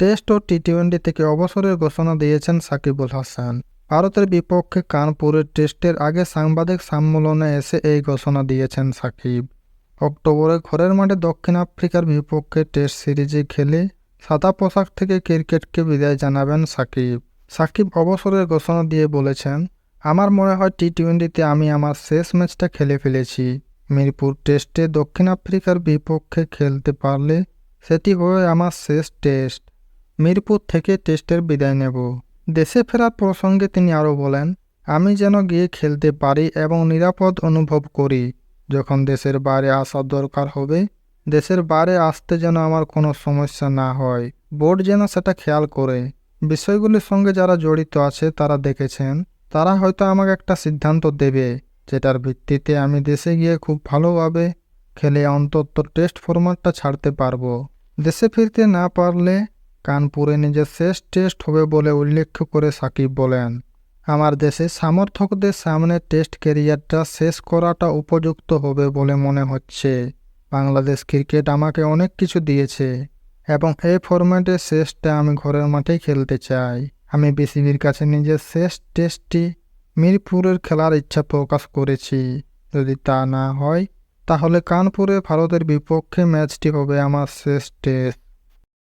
Test ও T twenty থেকে অবসরের ঘোষণা দিয়েছেন সাকিবুল হাসান। ভারতের বিপক্ষে কানপুরের টেস্টের আগে সাংবাদিক সম্মেলনে এসে এই ঘোষণা দিয়েছেন সাকিব। অক্টোবরে ঘরের মাঠে দক্ষিণ আফ্রিকার বিপক্ষে টেস্ট সিরিজে খেলে সাদা পোশাক থেকে ক্রিকেটকে বিদায় জানাবেন সাকিব। সাকিব অবসরের ঘোষণা দিয়ে বলেছেন, আমার মনে হয় টি টোয়েন্টিতে আমি আমার শেষ ম্যাচটা খেলে ফেলেছি। মিরপুর টেস্টে দক্ষিণ আফ্রিকার বিপক্ষে খেলতে পারলে সেটি হয়ে আমার শেষ টেস্ট। মিরপুর থেকে টেস্টের বিদায় নেব। দেশে ফেরার প্রসঙ্গে তিনি আরও বলেন, আমি যেন গিয়ে খেলতে পারি এবং নিরাপদ অনুভব করি। যখন দেশের বাইরে আসার দরকার হবে, দেশের বাইরে আসতে যেন আমার কোনো সমস্যা না হয়। বোর্ড যেন সেটা খেয়াল করে। বিষয়গুলির সঙ্গে যারা জড়িত আছে, তারা দেখেছেন, তারা হয়তো আমাকে একটা সিদ্ধান্ত দেবে, যেটার ভিত্তিতে আমি দেশে গিয়ে খুব ভালোভাবে খেলে অন্তত টেস্ট ফরম্যাটটা ছাড়তে পারব। দেশে ফিরতে না পারলে কানপুরে নিজের শেষ টেস্ট হবে বলে উল্লেখ করে সাকিব বলেন। আমার দেশে সমর্থকদের সামনে টেস্ট ক্যারিয়ারটা শেষ করাটা উপযুক্ত হবে বলে মনে হচ্ছে। বাংলাদেশ ক্রিকেট আমাকে অনেক কিছু দিয়েছে এবং এই ফরম্যাটে শেষটা আমি ঘরের মাঠেই খেলতে চাই। আমি বিসিবির কাছে নিজের শেষ টেস্টটি মিরপুরের খেলার ইচ্ছা প্রকাশ করেছি। যদি তা না হয়, তাহলে কানপুরে ভারতের বিপক্ষে ম্যাচটি হবে আমার শেষ টেস্ট।